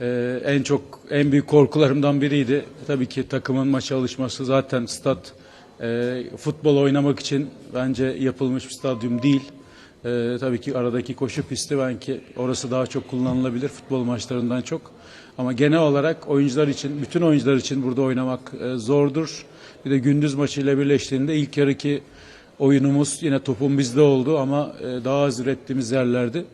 Ee, en çok en büyük korkularımdan biriydi. Tabii ki takımın maça alışması zaten stat e, futbol oynamak için bence yapılmış bir stadyum değil. Ee, tabii ki aradaki koşu pisti belki orası daha çok kullanılabilir futbol maçlarından çok. Ama genel olarak oyuncular için, bütün oyuncular için burada oynamak e, zordur. Bir de gündüz maçıyla birleştiğinde ilk yarıki oyunumuz yine topun bizde oldu ama e, daha az ürettiğimiz yerlerdi.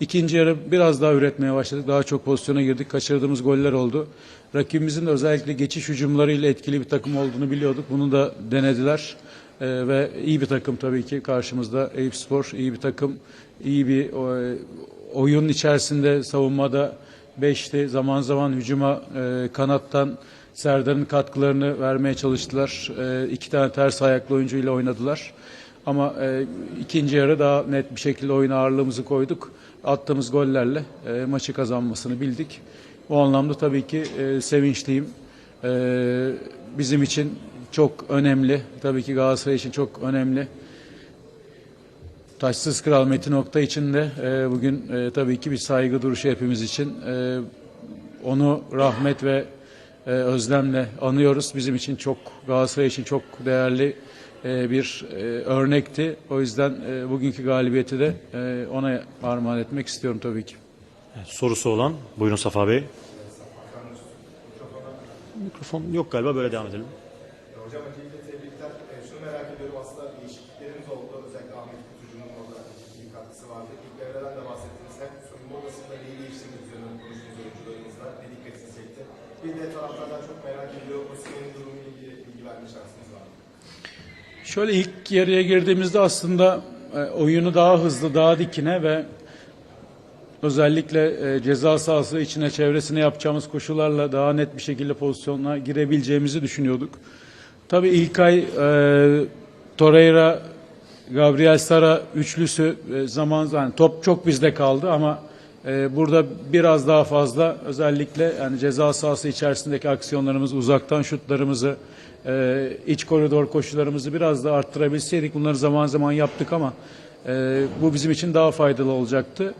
İkinci yarı biraz daha üretmeye başladık. Daha çok pozisyona girdik. Kaçırdığımız goller oldu. Rakibimizin de özellikle geçiş hücumlarıyla etkili bir takım olduğunu biliyorduk. Bunu da denediler. Ee, ve iyi bir takım tabii ki karşımızda. Eyüp Spor iyi bir takım. iyi bir o- oyun içerisinde savunmada beşti. Zaman zaman hücuma e, kanattan Serdar'ın katkılarını vermeye çalıştılar. E, iki tane ters ayaklı oyuncuyla oynadılar. Ama e, ikinci yarı daha net bir şekilde oyun ağırlığımızı koyduk. Attığımız gollerle e, maçı kazanmasını bildik. O anlamda tabii ki e, sevinçliyim. E, bizim için çok önemli. Tabii ki Galatasaray için çok önemli. Taşsız Kral Metin Okta için de e, bugün e, tabii ki bir saygı duruşu hepimiz için. E, onu rahmet ve e, özlemle anıyoruz. Bizim için çok Galatasaray için çok değerli bir e, örnekti. O yüzden e, bugünkü galibiyeti de e, ona armağan etmek istiyorum tabii ki. Evet, sorusu olan buyurun Safa Bey. Mikrofon yok galiba böyle devam edelim. Hocam öncelikle tebrikler. Şunu merak ediyorum aslında değişikliklerimiz oldu. Özellikle Ahmet Kutucu'nun orada bir katkısı vardı. İlk devreden de bahsettiniz. Hem soyunma odasında neyi değiştirdiğiniz üzerine konuştuğunuz oyuncularımızla ne dikkatinizi çekti. Bir de taraftarlar çok merak ediyor. Osimhen'in durumuyla ilgili bilgi mı? Şöyle ilk yarıya girdiğimizde aslında e, oyunu daha hızlı, daha dikine ve özellikle e, ceza sahası içine çevresine yapacağımız koşularla daha net bir şekilde pozisyona girebileceğimizi düşünüyorduk. Tabii İlkay, e, Torreira, Gabriel Sara üçlüsü e, zaman yani top çok bizde kaldı ama burada biraz daha fazla özellikle yani ceza sahası içerisindeki aksiyonlarımızı, uzaktan şutlarımızı, e, iç koridor koşularımızı biraz da arttırabilseydik bunları zaman zaman yaptık ama e, bu bizim için daha faydalı olacaktı.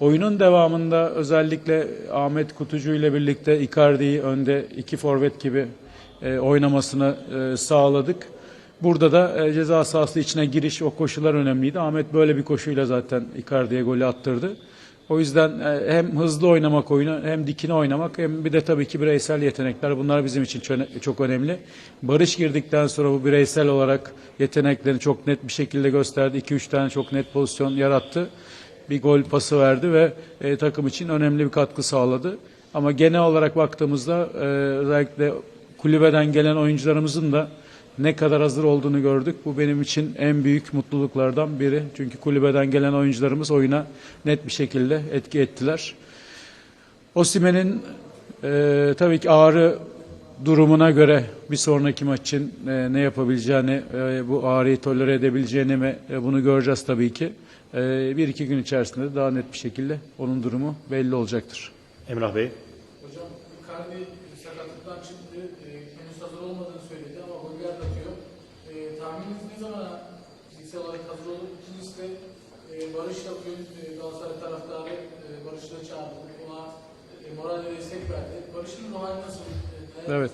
Oyunun devamında özellikle Ahmet Kutucu ile birlikte Icardi'yi önde iki forvet gibi e, oynamasını sağladık. Burada da ceza sahası içine giriş o koşular önemliydi. Ahmet böyle bir koşuyla zaten Icardi'ye golü attırdı. O yüzden e, hem hızlı oynamak oyunu hem dikine oynamak hem bir de tabii ki bireysel yetenekler bunlar bizim için çok önemli. Barış girdikten sonra bu bireysel olarak yeteneklerini çok net bir şekilde gösterdi. 2-3 tane çok net pozisyon yarattı bir gol pası verdi ve e, takım için önemli bir katkı sağladı. Ama genel olarak baktığımızda e, özellikle kulübeden gelen oyuncularımızın da ne kadar hazır olduğunu gördük. Bu benim için en büyük mutluluklardan biri. Çünkü kulübeden gelen oyuncularımız oyuna net bir şekilde etki ettiler. Osimhen'in e, tabii ki ağrı durumuna göre bir sonraki maç için e, ne yapabileceğini, e, bu ağrıyı tolere edebileceğini mi e, bunu göreceğiz tabii ki. E, bir iki gün içerisinde de daha net bir şekilde onun durumu belli olacaktır. Emrah Bey. Hocam Icardi sakatlıktan çıktı. E, henüz hazır olmadığını söyledi ama goller de atıyor. E, tahmininiz ne zamana fiziksel olarak hazır olur? De e, Barış'la bugün e, Galatasaray taraftarı e, Barış'la çağırdı. Ona e, moral ve destek verdi. Barış'ın ruh hali nasıl? E, Evet.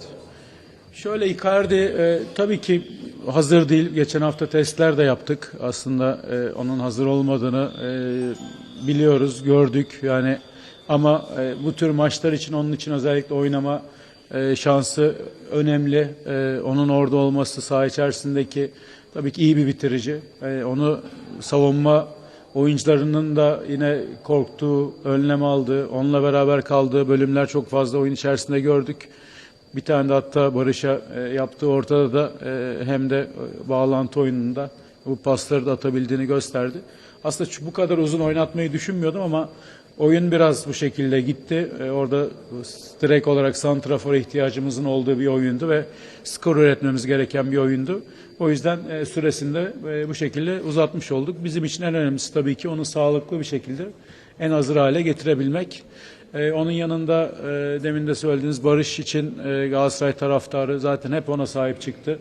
Şöyle Icardi e, tabii ki hazır değil. Geçen hafta testler de yaptık. Aslında e, onun hazır olmadığını e, biliyoruz, gördük. Yani ama e, bu tür maçlar için onun için özellikle oynama e, şansı önemli. E, onun orada olması saha içerisindeki tabii ki iyi bir bitirici. E, onu savunma oyuncularının da yine korktuğu, önlem aldığı, onunla beraber kaldığı bölümler çok fazla oyun içerisinde gördük. Bir tane de hatta Barış'a e, yaptığı ortada da e, hem de e, bağlantı oyununda bu pasları da atabildiğini gösterdi. Aslında bu kadar uzun oynatmayı düşünmüyordum ama oyun biraz bu şekilde gitti. E, orada direkt olarak santrafora ihtiyacımızın olduğu bir oyundu ve skor üretmemiz gereken bir oyundu. O yüzden e, süresinde e, bu şekilde uzatmış olduk. Bizim için en önemlisi tabii ki onu sağlıklı bir şekilde en hazır hale getirebilmek. Ee, onun yanında e, demin de söylediğiniz Barış için e, Galatasaray taraftarı zaten hep ona sahip çıktı.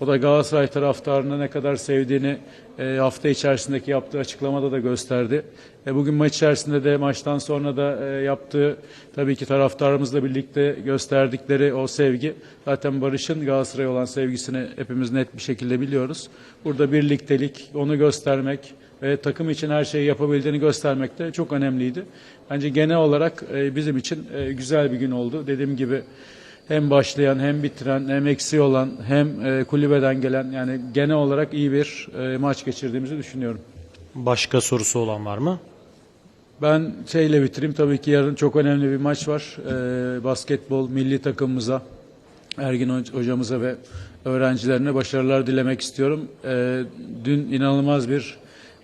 O da Galatasaray taraftarını ne kadar sevdiğini e, hafta içerisindeki yaptığı açıklamada da gösterdi. E, bugün maç içerisinde de maçtan sonra da e, yaptığı tabii ki taraftarımızla birlikte gösterdikleri o sevgi zaten Barış'ın Galatasaray'a olan sevgisini hepimiz net bir şekilde biliyoruz. Burada birliktelik, onu göstermek ve takım için her şeyi yapabildiğini göstermek de çok önemliydi. Bence genel olarak e, bizim için e, güzel bir gün oldu. Dediğim gibi hem başlayan hem bitiren hem eksiği olan hem e, kulübeden gelen yani genel olarak iyi bir e, maç geçirdiğimizi düşünüyorum. Başka sorusu olan var mı? Ben şeyle bitireyim tabii ki yarın çok önemli bir maç var. E, basketbol milli takımımıza, Ergin Hoc- hocamıza ve öğrencilerine başarılar dilemek istiyorum. E, dün inanılmaz bir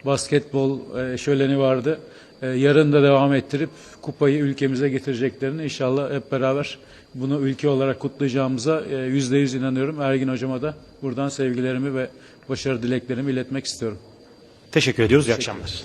basketbol e, şöleni vardı. E, yarın da devam ettirip kupayı ülkemize getireceklerini inşallah hep beraber bunu ülke olarak kutlayacağımıza e, yüzde yüz inanıyorum. Ergin hocama da buradan sevgilerimi ve başarı dileklerimi iletmek istiyorum. Teşekkür ediyoruz. İyi akşamlar.